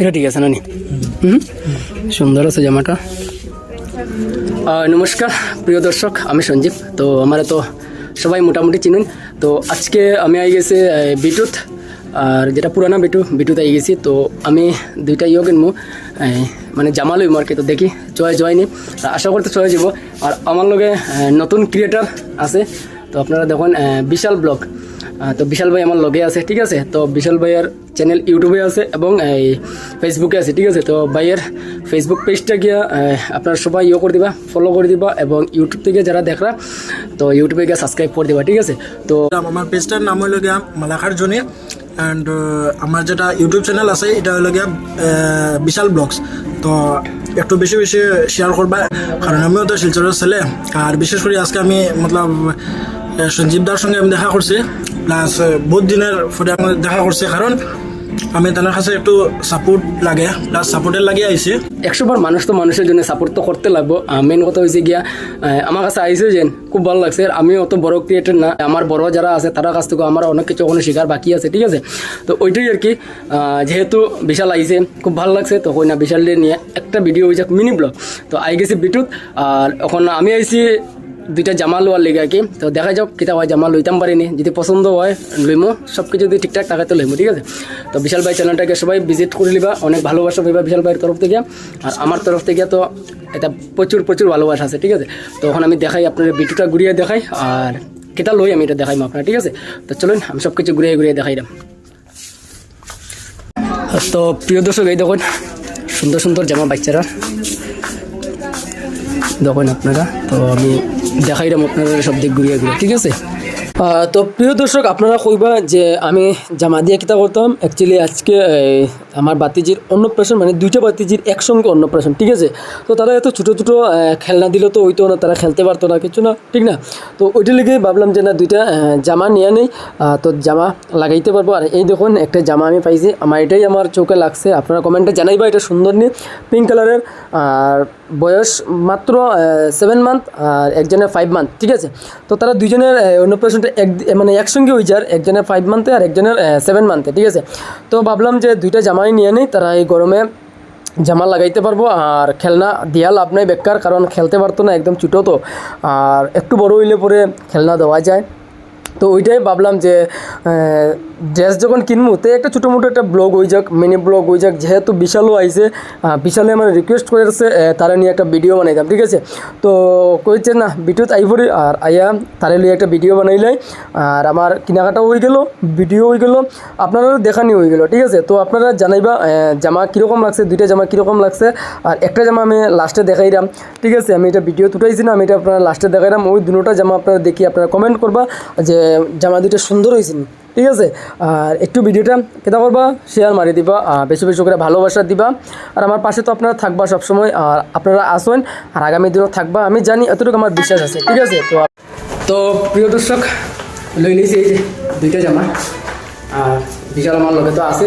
এটা ঠিক আছে, নানি। হুম? সুন্দর আছে জামাটা। নমস্কার, প্রিয় দর্শক, আমি সঞ্জীব। তো আমার তো সবাই মোটামুটি চিনুন। তো আজকে আমি আই গেছি বিটুত। আর যেটা পুরানা বিটু, বিটুত আই গেছি। তো আমি দুইটা ইয়ে কিনবো। মানে জামা লইম আর কি। তো দেখি জয় জয়নি আশা করতে চলে যাব আর আমার লগে নতুন ক্রিয়েটার আছে। তো আপনারা দেখুন বিশাল ব্লগ। তো বিশাল ভাই আমার লগে আছে, ঠিক আছে? তো বিশাল ভাইয়ের চ্যানেল ইউটিউবে আছে এবং এই ফেসবুকে আছে, ঠিক আছে? তো ভাইয়ের ফেসবুক পেজটা গিয়া আপনার সবাই ইয়ে করে দিবা ফলো করে দিবা এবং ইউটিউব থেকে যারা দেখরা, তো ইউটিউবে গিয়ে সাবস্ক্রাইব করে দিবা, ঠিক আছে? তো আমার পেজটার নাম হলো গিয়া মালাখার জনি অ্যান্ড আমার যেটা ইউটিউব চ্যানেল আছে, এটা হলো গিয়া বিশাল ব্লগস। তো একটু বেশি বেশি শেয়ার করবা, কারণ আমিও তো শিলচরের ছেলে। আর বিশেষ করে আজকে আমি, মতলব সঞ্জীবদার সঙ্গে আমি দেখা করছি। প্লাস বহুত দিনের পরে আমি দেখা করছি, কারণ আমি তার কাছে একটু সাপোর্ট লাগে। প্লাস সাপোর্টের লাগে আইছি। একশো বার মানুষ তো মানুষের জন্য সাপোর্ট তো করতে লাগবো। মেন কথা হয়েছে গিয়া আমার কাছে আইসে যে, খুব ভালো লাগছে। আমি অত বড় ক্রিয়েটার না। আমার বড় যারা আছে, তারা কাছ থেকে আমার অনেক কিছু ওখানে শেখার বাকি আছে, ঠিক আছে? তো ওইটাই আর কি। যেহেতু বিশাল আইসে খুব ভালো লাগছে, তো কই না, বিশাল নিয়ে একটা ভিডিও হয়ে যাক মিনি ব্লগ তো আই গেছি বিটুত। আর এখন আমি আইছি দুইটা জামা লোয়ার লেগে আর কি? তো দেখা যাক কিতা হয়, জামা লইতাম পারিনি যদি পছন্দ হয় লইমো সব কিছু যদি ঠিকঠাক থাকে, তো লইমো ঠিক আছে? তো বিশাল ভাই চ্যানেলটাকে সবাই ভিজিট করে নিবা অনেক ভালোবাসা পাইবা বিশাল ভাইয়ের তরফ থেকে। আর আমার তরফ থেকে তো এটা প্রচুর প্রচুর ভালোবাসা আছে, ঠিক আছে? তো এখন আমি দেখাই আপনার ভিডিওটা ঘুরিয়ে দেখাই, আর কেটা লই আমি এটা দেখাইম আপনার, ঠিক আছে? তো চলুন, আমি সব কিছু ঘুরিয়ে ঘুরিয়ে দেখাই দাম। তো প্রিয় দর্শক, এই দেখুন, সুন্দর সুন্দর জামা বাচ্চারা। দেখুন আপনারা। তো আমি দেখাইলাম আপনারা সব দিক ঘুরিয়ে ঘুরিয়ে, ঠিক আছে? তো প্রিয় দর্শক, আপনারা কইবা যে আমি জামা দিয়ে কিতা করতাম অ্যাকচুয়ালি আজকে আমার বাতিজির অন্নপ্রাশন মানে দুইটা বাতিজির একসঙ্গে অন্নপ্রাশন ঠিক আছে? তো তারা এত ছোটো ছোটো খেলনা দিলে তো ওইতো না তারা খেলতে পারতো না কিছু না ঠিক না? তো ওইটা লেগে ভাবলাম যে না দুইটা জামা নিয়ে নেই তো জামা লাগাইতে পারব। আর এই দেখুন একটা জামা আমি পাইছি আমার এটাই আমার চোখে লাগছে আপনারা কমেন্টে জানাইবা এটা সুন্দর নিয়ে পিঙ্ক কালারের আর বয়স মাত্র সেভেন মান্থ আর একজনের ফাইভ মান্থ ঠিক আছে? তো তারা দুজনের আহ, অন্নপ্রাশনটা এক মানে একসঙ্গে হয়ে যার একজনের ফাইভ মান্থে আর একজনের সেভেন মান্থে ঠিক আছে? তো ভাবলাম যে দুইটা জামাই নিয়ে নিই, তারা এই গরমে জামা লাগাইতে পারব আর খেলনা দেওয়া লাভ নাই বেকার, কারণ খেলতে পারতো না, একদম ছোটো তো। আর একটু বড় হইলে পরে খেলনা দেওয়া যায়। তো ওইটাই ভাবলাম যে ড্রেস যখন কিনবো, তো একটা ছোটো মোটো একটা ব্লগ হয়ে যাক মিনি ব্লগ হয়ে যাক, যেহেতু বিশালও আইসে বিশালে আমার রিকোয়েস্ট করেছে তারা নিয়ে একটা ভিডিও বানাইতাম ঠিক আছে? তো কইছে, না ভিডিওতে আইভরি আর আইয়া তারে লিয়ে একটা ভিডিও বানাইলাই আর আমার কেনাকাটাও হয়ে গেল ভিডিও হয়ে গেল, আপনারাও দেখানি হয়ে গেল, ঠিক আছে? তো আপনারা জানাইবা জামা কীরকম লাগছে, দুইটা জামা কীরকম লাগছে, আর একটা জামা আমি লাস্টে দেখাইলাম ঠিক আছে? আমি এটা ভিডিও তুটাইছি না, আমি এটা আপনারা লাস্টে দেখাইলাম ওই দুটোটা জামা আপনারা দেখি, আপনারা কমেন্ট করবা যে জামা দুইটা সুন্দর হয়েছে। ঠিক আছে? আর একটু ভিডিওটা কেটা করবা শেয়ার মারি দিবা বেশি বেশি করে ভালোবাসা দিবা। আর আমার পাশে তো আপনারা থাকবা সবসময়, আর আপনারা আসেন আর আগামী দিনও থাকবা। আমি জানি এতটুকু আমার বিশ্বাস আছে, ঠিক আছে? তো তো প্রিয় দর্শক, লই নিয়েছি এই যে দুইটা জামা, আর বিশাল আমার লগে তো আছে।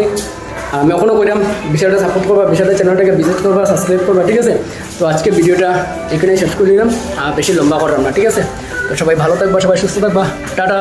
আমি এখনও কইলাম বিষয়টা সাপোর্ট করবা, বিষয়টা চ্যানেলটাকে ভিজিট করবা সাবস্ক্রাইব করবা, ঠিক আছে? তো আজকে ভিডিওটা এখানেই শেষ করে দিলাম আর বেশি লম্বা করলাম না, ঠিক আছে? তো সবাই ভালো থাকবা, সবাই সুস্থ থাকবা। টাটা!